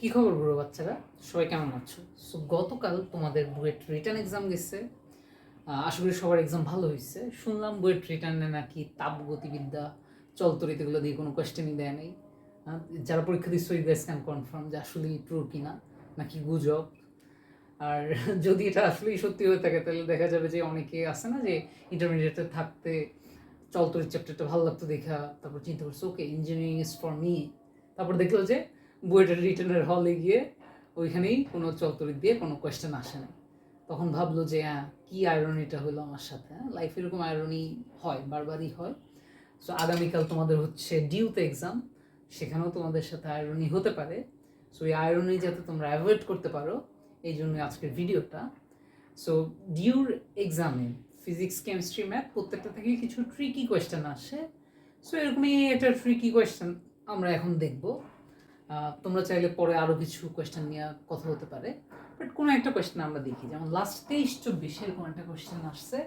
কি খবর বুড়ো বাচ্চারা? সবাই কেমন আছো? সো গতকাল তোমাদের বুয়েট রিটার্ন এক্সাম গেছে। আশা করি সবার এক্সাম ভালো হয়েছে। শুনলাম বুয়েট রিটার্নে নাকি তাপগতিবিদ্যা চলতরিত এগুলো দিয়ে কোনো কোয়েশ্চেনই দেয় নাই। যারা পরীক্ষা দিচ্ছে ওই ক্যান কনফার্ম যে আসলেই ট্রু কিনা, নাকি গুজব। আর যদি এটা আসলেই সত্যি হয়ে থাকে, তাহলে দেখা যাবে যে অনেকে আছে না যে ইন্টারমিডিয়েটে থাকতে চলতরিত চ্যাপ্টারটা ভালো লাগতো দেখা, তারপর চিন্তা করছে okay engineering is for me তারপর দেখল যে বুয়েটের রিটার্নের হলে গিয়ে ওইখানেই কোনো চলতরিত দিয়ে কোনো কোয়েশ্চেন আসে না তখন ভাবলো যে হ্যাঁ কী আয়রনিটা হলো আমার সাথে হ্যাঁ? লাইফ এরকম আয়রনি হয়, বারবারই হয়। সো আগামীকাল তোমাদের হচ্ছে ডিউতে এক্সাম সেখানেও তোমাদের সাথে আয়রনি হতে পারে। সো এই আয়রনি যাতে তোমরা অ্যাভয়েড করতে পারো, এই জন্য আজকের ভিডিওটা সো ডিউর এক্সামে ফিজিক্স কেমিস্ট্রি ম্যাথ প্রত্যেকটা থেকে কিছু ট্রিকি কোয়েশ্চেন আসে। সো এরকমই একটা ট্রিকি কোয়েশ্চেন আমরা এখন দেখব। তোমরা চাইলে পরে আরও কিছু কোয়েশ্চেন নিয়ে কথা হতে পারে। বাট কোনো একটা কোয়েশ্চেন আমরা দেখি, যেমন লাস্ট তেইশ চব্বিশে এরকম একটা কোয়েশ্চেন আসছে।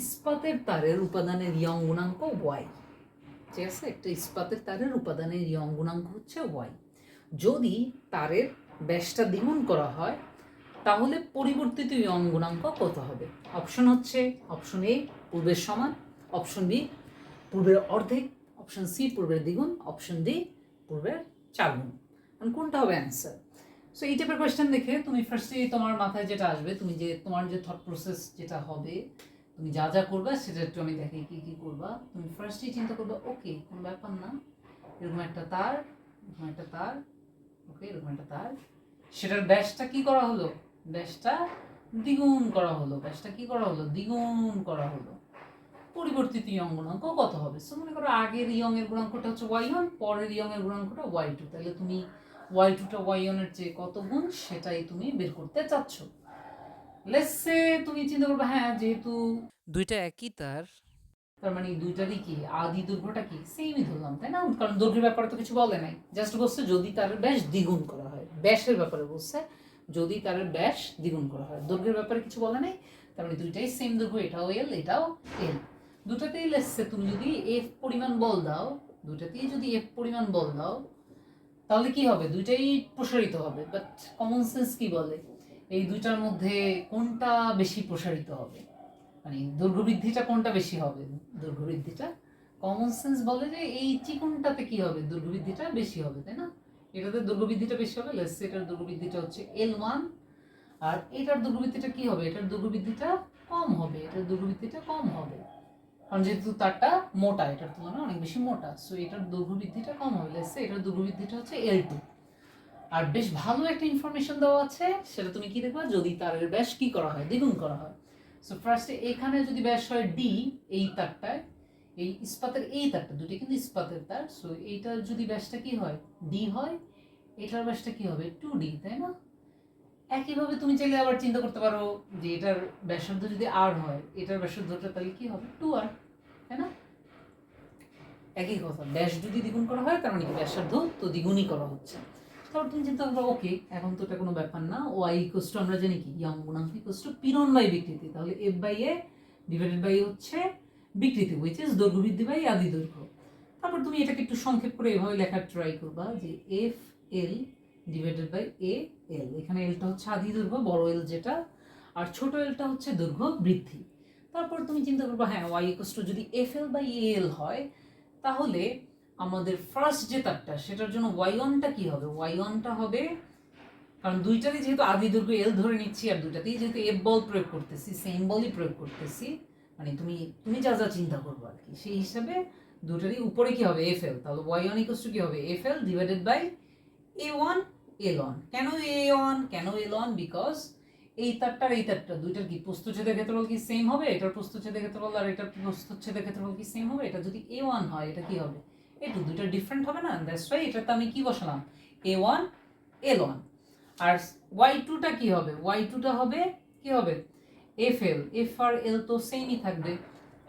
ইস্পাতের তারের উপাদানের ইয়ং গুণাঙ্ক ওয়াই। ঠিক আছে? একটা ইস্পাতের তারের উপাদানের ইয়ং গুণাঙ্ক হচ্ছে ওয়াই। যদি তারের ব্যাসটা দ্বিগুণ করা হয়, তাহলে পরিবর্তিত ইয়ং গুণাঙ্ক কত হবে? অপশন হচ্ছে অপশন এ পূর্বের সমান। অপশন বি পূর্বের অর্ধেক। অপশন সি পূর্বের দ্বিগুণ। অপশন ডি পূর্বের চার গুণ কোনটা হবে অ্যান্সার সো এই টাইপের কোয়েশ্চেন দেখে তুমি ফার্স্টে তোমার মাথায় যেটা আসবে, তুমি যে তোমার যে থট প্রসেস যেটা হবে, তুমি যা যা করবে সেটা একটু আমি দেখি কী কী করবা। তুমি ফার্স্টেই চিন্তা করবে ওকে কোনো ব্যাপার না। এরকম একটা তার, এরকম একটা তার ওকে এরকম একটা তার। সেটার ব্যাসটা কি করা হলো? ব্যাসটা দ্বিগুণ করা হলো। ব্যাসটা কি করা হলো? দ্বিগুণ করা হলো। পরিবর্তিত ইয়ং গুণাঙ্ক কত হবে? সো মনে করো আগের ইয়ং এর গুণাঙ্কটা হচ্ছে ওয়াই ওয়ান পরের ইয়ং এর গুণাঙ্কটা ওয়াই টু তাহলে তুমি ওয়াই টুটা ওয়াই ওয়ানের চেয়ে কত গুণ সেটাই তুমি বের করতে চাচ্ছ। লেসে তুমি চিন্তা করবে হ্যাঁ যেহেতু দুইটা একই তার তার মানে দুইটারই কি? আদি দৈর্ঘ্যটা কি? সেমই ধরলাম, তাই না? কারণ দৈর্ঘ্যের ব্যাপারে তো কিছু বলে নাই। জাস্ট বলছে যদি তার ব্যাস দ্বিগুণ করা হয়। ব্যাসের ব্যাপারে বলছে যদি তার ব্যাস দ্বিগুণ করা হয়। দৈর্ঘ্যের ব্যাপারে কিছু বলে নাই, তার মানে দুইটাই সেম দৈর্ঘ্য এটাও এল এটাও এল দুটাতেই লেসছে তুমি যদি এফ পরিমাণ বল দাও, দুটাতেই যদি এফ পরিমাণ বল দাও, তাহলে কি হবে? দুইটাই প্রসারিত হবে। বাট কমন সেন্স কি বলে? এই দুইটার মধ্যে কোনটা বেশি প্রসারিত হবে? মানে দৈর্ঘ্য বৃদ্ধিটা কোনটা বেশি হবে? দৈর্ঘ্য বৃদ্ধিটা কমন সেন্স বলে যে এই চিকনটাতে কি হবে? দৈর্ঘ্য বৃদ্ধিটা বেশি হবে, তাই না? এটাতে দৈর্ঘ্য বৃদ্ধিটা বেশি হবে লেস এটার দৈর্ঘ্য বৃদ্ধিটা হচ্ছে এল ওয়ান আর এটার দৈর্ঘ্য বৃদ্ধিটা কি হবে? এটার দৈর্ঘ্য বৃদ্ধিটা কম হবে, এটার দৈর্ঘ্য বৃদ্ধিটা কম হবে। কারণ যেহেতু তারটা মোটা, এটার তুলনায় অনেক বেশি মোটা সো এটার দৈর্ঘ্য বৃদ্ধিটা কম হবে। লেসে এটার দৈর্ঘ্য বৃদ্ধিটা হচ্ছে এল টু আর বেশ ভালো একটা ইনফরমেশন দেওয়া আছে, সেটা তুমি কি দেখবা? যদি তারের ব্যাস কি করা হয়? দ্বিগুণ করা হয়। সো ফার্স্টে এখানে যদি ব্যাস হয় ডি এই তারটায়, এই ইস্পাতের এই তারটা দুটি কিন্তু ইস্পাতের তার সো এইটার যদি ব্যাসটা কি হয়? ডি হয়, এটার ব্যাসটা কি হবে? টু ডি তাই না? একইভাবে তুমি চাইলে আবার চিন্তা করতে পারো যে এটার ব্যাসার্ধ যদি আর হয়, এটার ব্যাসার্ধটা তাহলে কি হবে? টু আর তাই না? একই কথা, ব্যাস যদি দ্বিগুণ করা হয় কারণ মানে কি? ব্যাসার্ধ তো দ্বিগুণই করা হচ্ছে। তারপর তুমি চিন্তা করো, ওকে, এখন তো এটা কোনো ব্যাপার না। ওয়াই ইকোস টু আমরা জানি কি? ইয়ং গুণাঙ্ক ইকোস টু পীড়ন বাই বিকৃতি। তাহলে F by A divided by হচ্ছে বিকৃতি উইচ ইজ দৈর্ঘ্য বৃদ্ধি বাই আদি দৈর্ঘ্য। তারপর তুমি এটাকে একটু সংক্ষেপ করে এভাবে লেখার ট্রাই করবা যে F L divided by A L এখানে এলটা হচ্ছে আদি দৈর্ঘ্য, বড় এল যেটা, আর ছোট এলটা হচ্ছে দৈর্ঘ্য বৃদ্ধি। তারপর তুমি চিন্তা করবা হ্যাঁ ওয়াই ইকোস টু যদি এফ এল বাই এল হয়, তাহলে আমাদের ফার্স্ট যে তারটা, সেটার জন্য ওয়াই ওয়ানটা কি হবে? ওয়াই ওয়ানটা হবে, কারণ দুইটারই যেহেতু আদি দৈর্ঘ্য এল ধরে নিচ্ছি, আর দুইটাতেই যেহেতু এফ বল প্রয়োগ করতেছি সেম বলই প্রয়োগ করতেছি মানে তুমি তুমি যা যা চিন্তা করব আর কি, সেই হিসাবে দুটারই উপরে কি হবে? এফ এল তাহলে ওয়াই ওয়ান ইকোস টু কি হবে? F L divided by A one L one কেন এ ওয়ান কেন এল ওয়ান বিকজ এই তারটার এই তারটা দুইটার কি প্রস্তুচ্ছেদের ক্ষেত্রফল কি সেম হবে? এটার প্রস্তুচ্ছেদের ক্ষেত্রফল আর এটার প্রস্তুচ্ছেদের ক্ষেত্রফল কি সেম হবে? এটা যদি এ ওয়ান হয়, এটা কি হবে? একটু দুইটা ডিফারেন্ট হবে না? দ্যাটস ওয়াই এটাতে আমি কি বসালাম? এ ওয়ান এল ওয়ান আর ওয়াই টুটা কি হবে? ওয়াই টুটা হবে, কি হবে? এফ এল এফ আর এল তো সেমই থাকবে।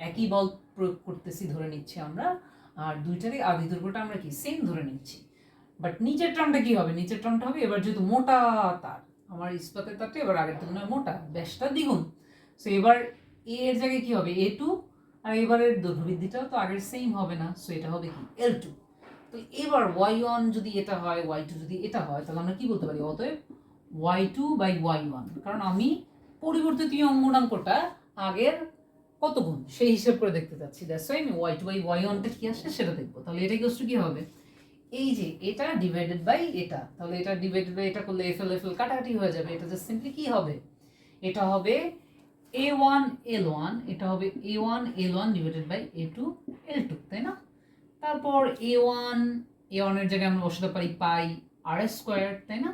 একই বল প্রয়োগ করতেছি, ধরে নিচ্ছি আমরা। আর দুইটারই আদি দৈর্ঘ্যটা আমরা কি? সেম ধরে নিচ্ছি। বাট নিচের টার্মটা কি হবে? নিচের টার্মটা হবে, এবার যেহেতু মোটা তার আমার ইস্পাতের তারটা এবার আগের তুলনায় মোটা, ব্যাসটা দ্বিগুণ। সো এবার এ এর জায়গায় কি হবে? এ টু আর এবারের দৈর্ঘ্য বৃদ্ধিটাও তো আগের সেম হবে না সো এটা হবে কি? এল টু তো এবার ওয়াই ওয়ান যদি এটা হয় ওয়াই টু যদি এটা হয়, তাহলে আমরা কী বলতে পারি? অতএব Y two by Y one কারণ আমি পরিবর্তিত অঙ্গনাঙ্কটা আগের কত গুণ সেই হিসেব করে দেখতে চাচ্ছি। দ্যাটস ওয়াই আমি ওয়াই টু বাই ওয়াই ওয়ানটা কী আসে সেটা দেখব। তাহলে এটা কি হবে? এই যে, এটা ডিভাইডেড বাই এটা, তাহলে এটা ডিভাইডেড বাই এটা করলে এফএল এফএল কাটাকাটি হয়ে যাবে। এটা জাস্ট সিম্পলি কি হবে? এটা হবে এ ওয়ান এল ওয়ান এটা হবে A one L one divided by A two L two তাই না? তারপর এ ওয়ান এ ওয়ানের জায়গায় আমরা বসাতে পারি পাই আর স্কোয়ার তাই না?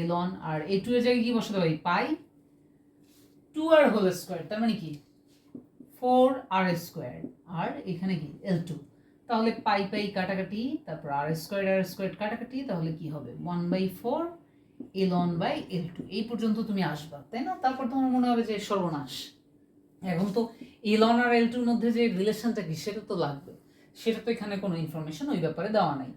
এল ওয়ান আর এ টু এর জায়গায় কি বসাতে পারি? Pi two R whole square তার মানে কি? ফোর আর স্কোয়ার আর এখানে কি? এল টু তাহলে পাই পাই কাটাকাটি তারপর আর স্কোয়ার আর স্কোয়ার কাটাকাটি তাহলে কি হবে? One by four L one by L two এই পর্যন্ত তুমি আসবা তাই না? তারপর তোমার মনে হবে যে সর্বনাশ। এখন তো এল ওয়ান আর এল টুর মধ্যে যে রিলেশনটা কি সেটা তো লাগবে। সেটা তো এখানে কোনো ইনফরমেশন ওই ব্যাপারে দেওয়া নাই।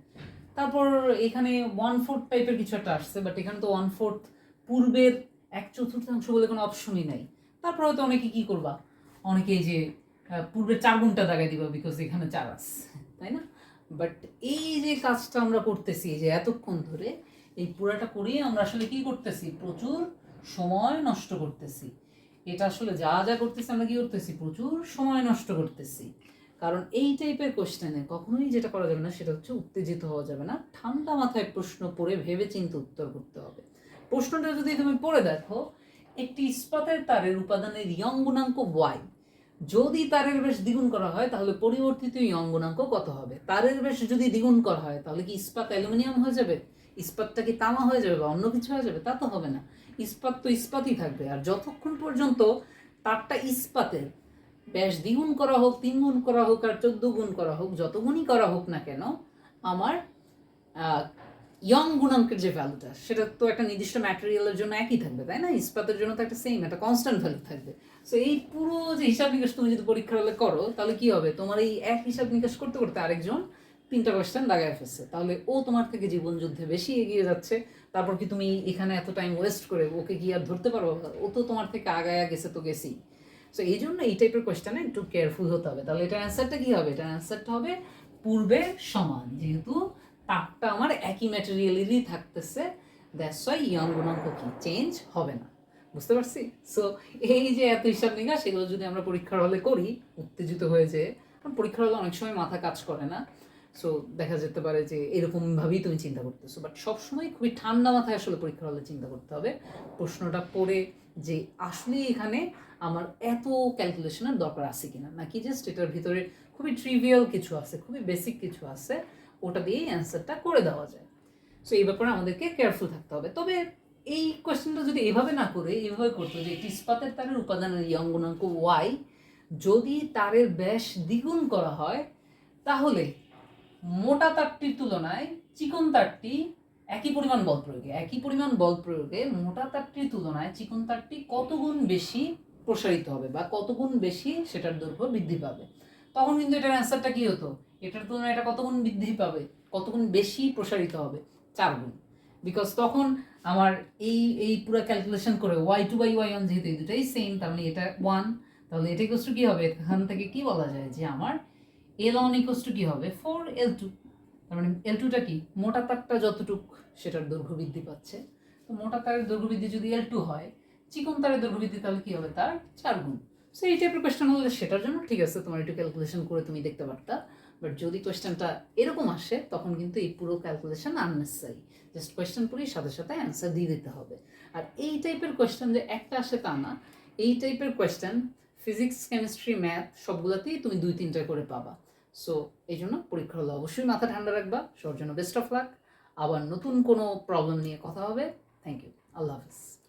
তারপর এখানে ওয়ান ফোর্থ টাইপের কিছু একটা আসছে বাট এখানে তো ওয়ান ফোর্থ পূর্বের এক চতুর্থাংশ বলে কোনো অপশনই নাই। তারপর হয়তো অনেকে কি করবা? অনেকে যে আহ, পূর্বের চার গুণটা দাগাই দিবা বিকজ এখানে চার আছে। তাই না? বাট এই যে কাজটা আমরা করতেছি যে এতক্ষণ ধরে এই পুরাটা করিয়ে আমরা আসলে কি করতেছি? প্রচুর সময় নষ্ট করতেছি। এটা আসলে যা যা করতেছি আমরা কি করতেছি? প্রচুর সময় নষ্ট করতেছি। কারণ এই টাইপের কোশ্চেনে কখনোই যেটা করা যাবে না, সেটা হচ্ছে উত্তেজিত হওয়া যাবে না। ঠান্ডা মাথায় প্রশ্ন পড়ে ভেবে চিন্তে উত্তর করতে হবে। প্রশ্নটা যদি তুমি পড়ে দেখো, একটি ইস্পাতের তারের উপাদানের ইয়ং গুণাঙ্ক ওয়াই যদি তারের বেশ দ্বিগুণ করা হয়, তাহলে পরিবর্তিত গুণাঙ্ক কত হবে? তারের বেশ যদি দ্বিগুণ করা হয়, তাহলে কি ইস্পাত অ্যালুমিনিয়াম হয়ে যাবে? ইস্পাতটা কি তামা হয়ে যাবে বা অন্য কিছু হয়ে যাবে? তা তো হবে না। ইস্পাত তো ইস্পাতই থাকবে। আর যতক্ষণ পর্যন্ত তারটা ইস্পাতের ব্যাস দ্বিগুণ করা হোক তিন গুণ করা হোক আর চোদ্দ গুণ করা হোক যত গুণই করা হোক না কেন, আমার ইয়ং গুণাঙ্কের যে ভ্যালুটা সেটা তো একটা নির্দিষ্ট ম্যাটেরিয়ালের জন্য একই থাকবে, তাই না? ইস্পাতের জন্য তো একটা সেম একটা কনস্ট্যান্ট ভ্যালু থাকবে। সো এই পুরো যে হিসাব নিকাশ তুমি যদি পরীক্ষা হলে করো, তাহলে কি হবে? তোমার এই এক হিসাব নিকাশ করতে করতে আরেকজন তিনটা কোয়েশ্চেন লাগায় ফেলছে। তাহলে ও তোমার থেকে জীবন যুদ্ধে বেশি এগিয়ে যাচ্ছে। তারপর কি তুমি এখানে এত টাইম ওয়েস্ট করে ওকে কি আর ধরতে পারো? ও তো তোমার থেকে আগায়া গেছে তো গেছি সো এই জন্য এই টাইপের কোয়েশ্চেনে একটু কেয়ারফুল হতে হবে। তাহলে এটার অ্যান্সারটা কি হবে? এটার অ্যান্সারটা হবে, পূর্বে সমান, যেহেতু তাপটা আমার একই ম্যাটেরিয়ালেরই থাকতেছে। দ্যাটস ওয়াই ইয়ং গুণাঙ্ক কি চেঞ্জ হবে না। বুঝতে পারছি? সো এই যে এত হিসাব নিকাশ সেগুলো যদি আমরা পরীক্ষার হলে করি, উত্তেজিত হয়ে যে কারণ পরীক্ষার হলে অনেক সময় মাথা কাজ করে না। সো দেখা যেতে পারে যে এরকমভাবেই তুমি চিন্তা করতেছো। বাট সবসময় খুবই ঠান্ডা মাথায় আসলে পরীক্ষার হলে চিন্তা করতে হবে। প্রশ্নটা পড়ে যে আসলে এখানে আমার এত ক্যালকুলেশনের দরকার আছে কিনা? নাকি জাস্ট এটার ভিতরে খুবই ট্রিভিয়াল কিছু আছে, খুবই বেসিক কিছু আছে? ওটা দিয়েই অ্যান্সারটা করে দেওয়া যায়। সো এই ব্যাপারে আমাদেরকে কেয়ারফুল থাকতে হবে। তবে এই কোয়েশ্চেনটা যদি এভাবে না করে, এভাবে করতো যে ইস্পাতের তারের উপাদানের ইয়ং গুণাঙ্ক ওয়াই যদি তারের ব্যাস দ্বিগুণ করা হয়, তাহলে মোটা তারটির তুলনায় চিকন তারটি একই পরিমাণ বল প্রয়োগে, একই পরিমাণ বল প্রয়োগে মোটা তারটির তুলনায় চিকন তারটি কত গুণ বেশি প্রসারিত হবে বা কত গুণ বেশি সেটার দৈর্ঘ্য বৃদ্ধি পাবে? তখন কিন্তু এটার অ্যান্সারটা কী হতো? এটার তুলনায় এটা কত গুণ বৃদ্ধি পাবে? কত গুণ বেশি প্রসারিত হবে? চার গুণ। বিকজ তখন আমার এই এই পুরো ক্যালকুলেশন করে Y two by Y one যেহেতু এই দুটাই সেম তার মানে এটা ওয়ান তাহলে এটা ইকোস টু কী হবে? এখান থেকে কি বলা যায় যে আমার এল ওয়ান ইকোস টু কী হবে? ফোর এল টু তার মানে এল টুটা কি? মোটা তারটা যতটুক সেটার দৈর্ঘ্য বৃদ্ধি পাচ্ছে। তো মোটা তারের দৈর্ঘ্য বৃদ্ধি যদি এল টু হয়, চিকন তারের দৈর্ঘ্য বৃদ্ধি তাহলে কী হবে? তার চার গুণ। সো এই টাইপের কোয়েশ্চেন হলে সেটার জন্য ঠিক আছে, তোমার একটু ক্যালকুলেশন করে তুমি দেখতে পারতা। বাট যদি কোয়েশ্চেনটা এরকম আসে, তখন কিন্তু এই পুরো ক্যালকুলেশন আননেসারি জাস্ট কোয়েশ্চেন পড়ি সাথে সাথে অ্যান্সার দিয়ে দিতে হবে। আর এই টাইপের কোয়েশ্চেন যে একটা আসে তা না। এই টাইপের কোয়েশ্চেন ফিজিক্স কেমিস্ট্রি ম্যাথ সবগুলোতেই তুমি দুই তিনটা করে পাবা। সো এই জন্য পরীক্ষা হলে অবশ্যই মাথা ঠান্ডা রাখবা। সবার জন্য বেস্ট অফ লাক আবার নতুন কোনো প্রবলেম নিয়ে কথা হবে। থ্যাংক ইউ আল্লাহ হাফিজ।